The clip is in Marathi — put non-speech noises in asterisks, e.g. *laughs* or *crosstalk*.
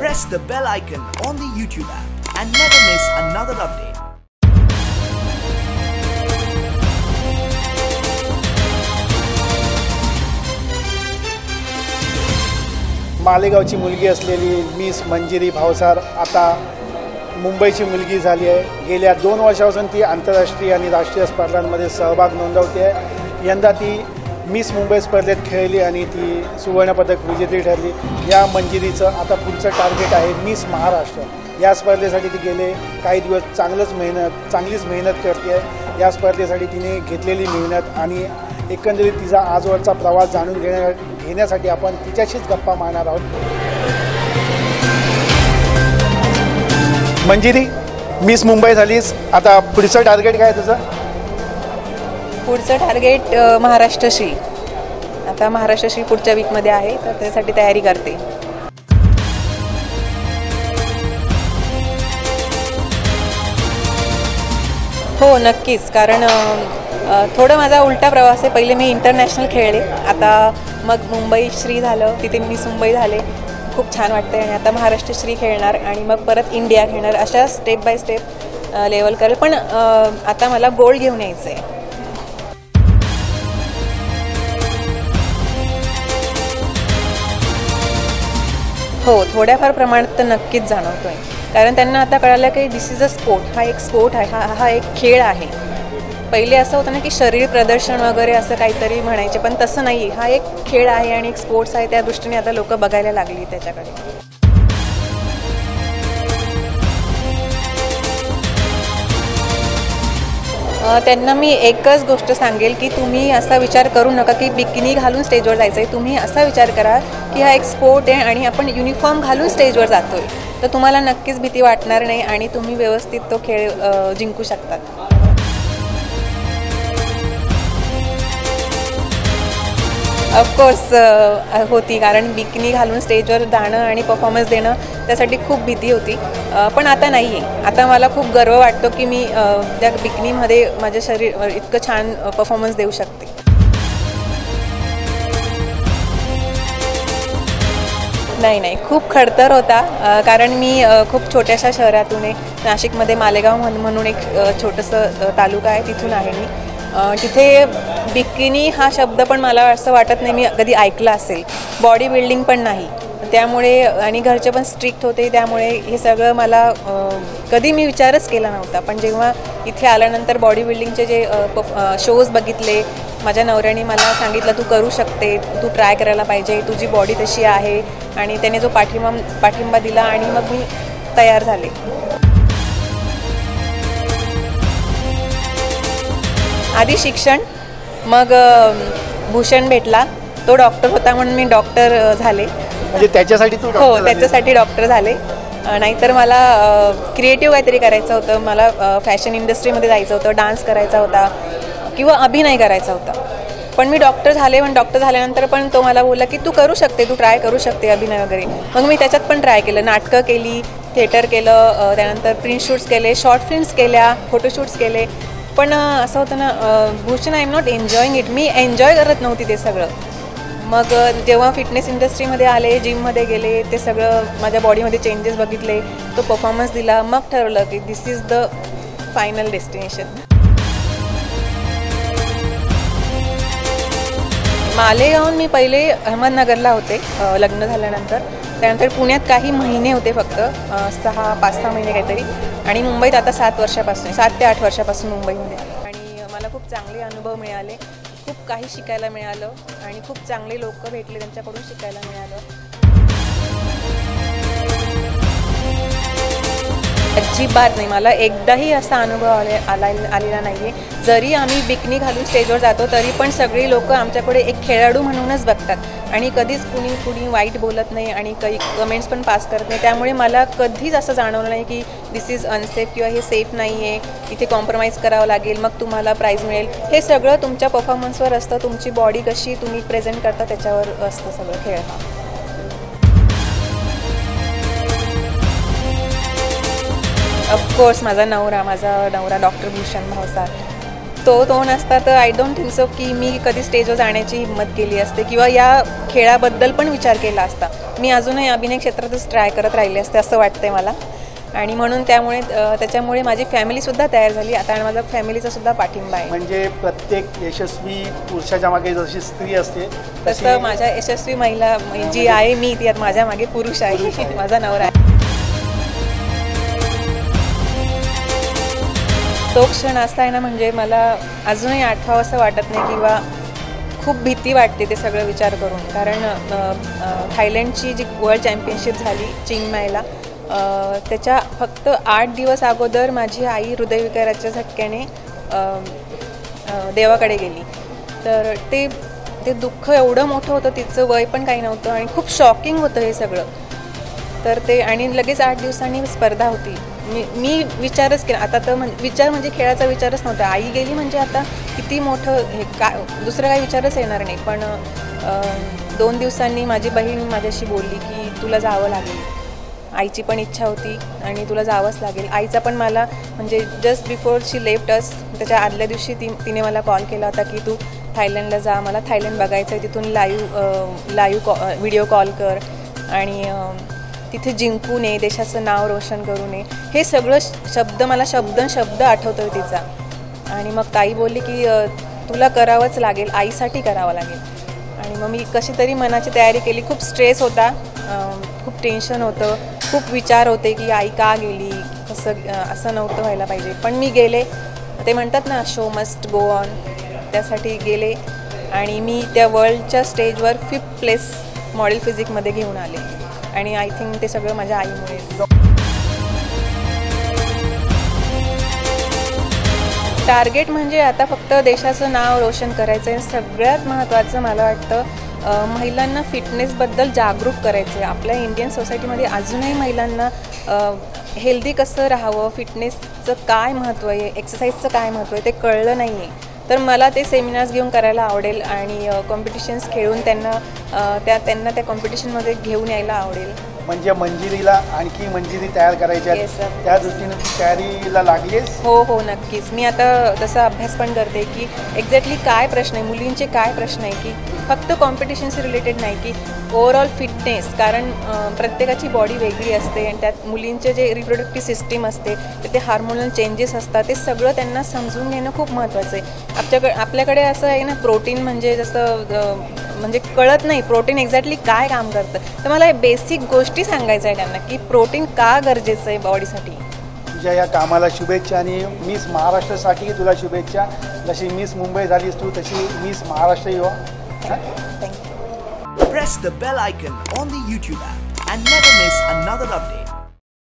press the bell icon on the YouTube app and never miss another update. मालेगावची मुलगी असलेली मिस मंजिरी भावसार आता मुंबईची मुलगी झाली आहे गेल्या दोन वर्षापासून ती आंतरराष्ट्रीय आणि राष्ट्रीय स्पर्धांमध्ये सहभाग नोंदवते आहे यंदा ती मिस मुंबई स्पर्धेत खेळली आणि ती सुवर्णपदक विजेती ठरली. या मंजिरीचं आता पुढचं टार्गेट आहे मिस महाराष्ट्र. या स्पर्धेसाठी ती गेले काही दिवस चांगलंच मेहनत चांगलीच मेहनत करते. आहे या स्पर्धेसाठी तिने घेतलेली मेहनत आणि एकंदरीत तिचा आजवरचा प्रवास जाणून घेण्या घेण्यासाठी आपण तिच्याशीच गप्पा मारणार आहोत. मंजिरी मिस मुंबई झालीस. आता पुढचं टार्गेट काय तुझं? पुढचं टार्गेट महाराष्ट्रशी आता महाराष्ट्रशी पुढच्या वीकमध्ये आहे तर त्यासाठी तयारी करते. हो नक्कीच. कारण थोडं माझा उलटा प्रवास आहे. पहिले मी इंटरनॅशनल खेळले. आता मग मुंबई श्री झालं तिथे मिस मुंबई झाले. खूप छान वाटते आणि आता महाराष्ट्र श्री खेळणार आणि मग परत इंडिया खेळणार. अशा स्टेप बाय स्टेप लेवल करेल. पण आता मला गोल्ड घेऊन यायचं आहे हो थोड्याफार प्रमाणात तर नक्कीच जाणवतोय. कारण त्यांना आता कळालं की दिस इज अ स्पोर्ट हा एक स्पोर्ट आहे हा हा एक खेळ आहे. पहिले असं होतं ना की शरीर प्रदर्शन वगैरे असं काहीतरी म्हणायचे पण तसं नाही. हा एक खेळ आहे आणि एक स्पोर्ट्स आहे त्या दृष्टीने आता लोक बघायला लागली त्याच्याकडे. त्यांना मी एकच गोष्ट सांगेल की तुम्ही असा विचार करू नका की बिकिनी घालून स्टेजवर जायचं आहे तुम्ही असा विचार करा की हा एक स्पोर्ट आहे आणि आपण युनिफॉर्म घालून स्टेजवर जातो आहे तर तुम्हाला नक्कीच भीती वाटणार नाही आणि तुम्ही व्यवस्थित तो खेळ जिंकू शकतात. ऑफकोर्स होती. कारण बिकनी घालून स्टेजवर जाणं आणि परफॉर्मन्स देणं त्यासाठी खूप भीती होती. पण आता नाही आहे आता मला खूप गर्व वाटतो की मी त्या बिकनीमध्ये माझ्या शरीर इतकं छान परफॉर्मन्स देऊ शकते. नाही नाही. खूप खडतर होता. कारण मी खूप छोट्याशा शहरातून आहे. नाशिकमध्ये मालेगाव म्हणून एक छोटंसं तालुका आहे. तिथून आहे मी. तिथे बिकिनी हा शब्द पण मला असं वाटत नाही मी कधी ऐकला असेल. बॉडी बिल्डिंग पण नाही. त्यामुळे आणि घरचे पण स्ट्रिक्ट होते त्यामुळे हे सगळं मला कधी मी विचारच केला नव्हता. पण जेव्हा इथे आल्यानंतर बॉडी बिल्डिंगचे जे शोज बघितले माझ्या नवऱ्याने मला सांगितलं तू करू शकते तू ट्राय करायला पाहिजे तुझी बॉडी तशी आहे. आणि त्याने जो पाठिंबा पाठिंबा दिला आणि मग मी तयार झाले. आधी शिक्षण मग भूषण भेटला. तो डॉक्टर होता म्हणून मी डॉक्टर झाले. म्हणजे त्याच्यासाठी तू हो. त्याच्यासाठी डॉक्टर झाले. नाहीतर मला क्रिएटिव्ह काहीतरी करायचं होतं. मला फॅशन इंडस्ट्रीमध्ये जायचं होतं डान्स करायचा होता किंवा अभिनय करायचा होता. पण मी डॉक्टर झाले पण डॉक्टर झाल्यानंतर पण तो मला बोलला की तू करू शकते तू ट्राय करू शकते अभिनय वगैरे. मग मी त्याच्यात पण ट्राय केलं. नाटकं केली थिएटर केलं त्यानंतर प्रिंट शूट्स केले शॉर्ट फिल्म्स केल्या फोटोशूट्स केले. पण असं होतं ना Bhushan I am not enjoying it me enjoy करत नव्हती ते सगळं. मग जेव्हा फिटनेस इंडस्ट्रीमध्ये आले जिममध्ये गेले ते सगळं माझ्या बॉडीमध्ये चेंजेस बघितले तो परफॉर्मन्स दिला मग ठरवलं की this is the final destination मालेगावून मी पहिले अहमदनगरला होते लग्न झाल्यानंतर. त्यानंतर पुण्यात काही महिने होते फक्त सहा पाच सहा महिने काहीतरी. आणि मुंबईत आता सात वर्षापासून सात ते आठ वर्षापासून मुंबईमध्ये आणि मला खूप चांगले अनुभव मिळाले. खूप काही शिकायला मिळालं. आणि खूप चांगले लोक भेटले त्यांच्याकडून शिकायला मिळालं. अजिबात नाही. मला एकदाही असा अनुभव आले आला आलेला नाही आहे जरी आम्ही बिकनी घालून स्टेजवर जातो तरी पण सगळी लोकं आमच्याकडे एक खेळाडू म्हणूनच बघतात. आणि कधीच कुणी कुणी वाईट बोलत नाही आणि काही कमेंट्स पण पास करत नाही. त्यामुळे मला कधीच असं जाणवलं नाही की दिस इज अनसेफ किंवा हे सेफ नाही आहे इथे कॉम्प्रोमाइज करावं लागेल मग तुम्हाला प्राईज मिळेल. हे सगळं तुमच्या परफॉर्मन्सवर असतं. तुमची बॉडी कशी तुम्ही प्रेझेंट करता त्याच्यावर असतं सगळं खेळ. हा ऑफकोर्स माझा नवरा माझा नवरा डॉक्टर भूषण भावसार तो तो नसता तर आय डोंट थिंक सो की मी कधी स्टेजवर जाण्याची हिंमत केली असते किंवा या खेळाबद्दल पण विचार केला असता. मी अजूनही अभिनय क्षेत्रातच ट्राय करत राहिले असते असं वाटतंय मला. आणि म्हणून त्यामुळे त्याच्यामुळे माझी फॅमिलीसुद्धा तयार झाली. आता आणि माझा फॅमिलीचा सुद्धा पाठिंबा आहे. म्हणजे प्रत्येक यशस्वी पुरुषाच्या मागे जशी स्त्री असते तसं माझ्या यशस्वी महिला जी आहे मी ती आता माझ्या मागे पुरुष आहे. *laughs* माझा नवरा आहे. तो क्षण असा आहे ना म्हणजे मला अजूनही आठवावं असं वाटत नाही किंवा खूप भीती वाटते ते सगळं विचार करून. कारण थायलंडची जी वर्ल्ड चॅम्पियनशिप झाली चिंगमायला त्याच्या फक्त आठ दिवस अगोदर माझी आई हृदयविकाराच्या झटक्याने देवाकडे गेली. तर ते ते दुःख एवढं मोठं होतं तिचं वय पण काही नव्हतं आणि खूप शॉकिंग होतं हे सगळं. तर ते आणि लगेच आठ दिवसांनी स्पर्धा होती. मी मी विचारच केला. आता तर म्हणजे विचार म्हणजे खेळाचा विचारच नव्हता. आई गेली म्हणजे आता किती मोठं हे काय दुसरं काही विचारच येणार नाही. पण दोन दिवसांनी माझी बहीण माझ्याशी बोलली की तुला जावं लागेल. आईची पण इच्छा होती आणि तुला जावंच लागेल. आईचा पण मला म्हणजे just before she left us त्याच्या आदल्या दिवशी ती तिने मला कॉल केला होता की तू थायलंडला जा. मला थायलंड बघायचं आहे तिथून लाईव्ह लाईव्ह कॉ व्हिडिओ कॉल कर. आणि तिथे जिंकू नये देशाचं नाव रोशन करू नये. हे सगळं श- शब्द मला शब्द शब्द आठवतोय तिचा. आणि मग ताई बोलली की तुला करावंच लागेल आईसाठी करावं लागेल. आणि मग मी कशी तरी मनाची तयारी केली. खूप स्ट्रेस होता खूप टेन्शन होतं खूप विचार होते की आई का गेली? कसं असं नव्हतं व्हायला पाहिजे. पण मी गेले. ते म्हणतात ना शो मस्ट गो ऑन. त्यासाठी गेले. आणि मी त्या वर्ल्डच्या स्टेजवर फिफ्थ प्लेस मॉडेल फिजिकमध्ये घेऊन आले. आणि आय थिंक ते सगळं माझ्या आईमुळे. टार्गेट म्हणजे आता फक्त देशाचं नाव रोशन करायचं आहे सगळ्यात महत्त्वाचं मला वाटतं महिलांना फिटनेसबद्दल जागरूक करायचं आहे आपल्या इंडियन सोसायटीमध्ये अजूनही महिलांना हेल्दी कसं राहावं फिटनेसचं काय महत्त्व आहे एक्सरसाइजचं काय महत्त्व आहे ते कळलं नाही आहे तर मला ते सेमिनार्स घेऊन करायला आवडेल आणि कॉम्पिटिशन्स खेळून त्यांना त्या त्यांना त्या कॉम्पिटिशनमध्ये घेऊन यायला आवडेल. म्हणजे मंजिरीला आणखी मंजिरी तयार करायच्या Yes, sir. त्या दृष्टीने तू तयारीला लागलीस हो हो नक्कीच. मी आता तसा अभ्यास पण करते की एक्झॅक्टली काय प्रश्न आहे मुलींचे काय प्रश्न आहे की फक्त कॉम्पिटिशनशी रिलेटेड नाही की ओव्हरऑल फिटनेस कारण अं, प्रत्येकाची बॉडी वेगळी असते आणि त्यात मुलींचे जे रिप्रोडक्टिव्ह सिस्टीम असते तर ते हार्मोनल चेंजेस असतात ते सगळं त्यांना समजून घेणं खूप महत्त्वाचं आहे. आपल्याकडे आपल्याकडे असं आहे ना प्रोटीन म्हणजे जसं अं, म्हणजे कळत नाही प्रोटीन एक्झॅक्टली काय काम करतं. तर मला हे बेसिक गोष्टी सांगायचं आहे त्यांना की प्रोटीन का गरजेचं आहे बॉडीसाठी? तुझ्या या कामाला शुभेच्छा आणि मिस महाराष्ट्रासाठी तुला शुभेच्छा. जशी मिस मुंबई झालीस तू तशी miss Maharashtra Yuva thank you Press the bell icon on the YouTube app and never miss another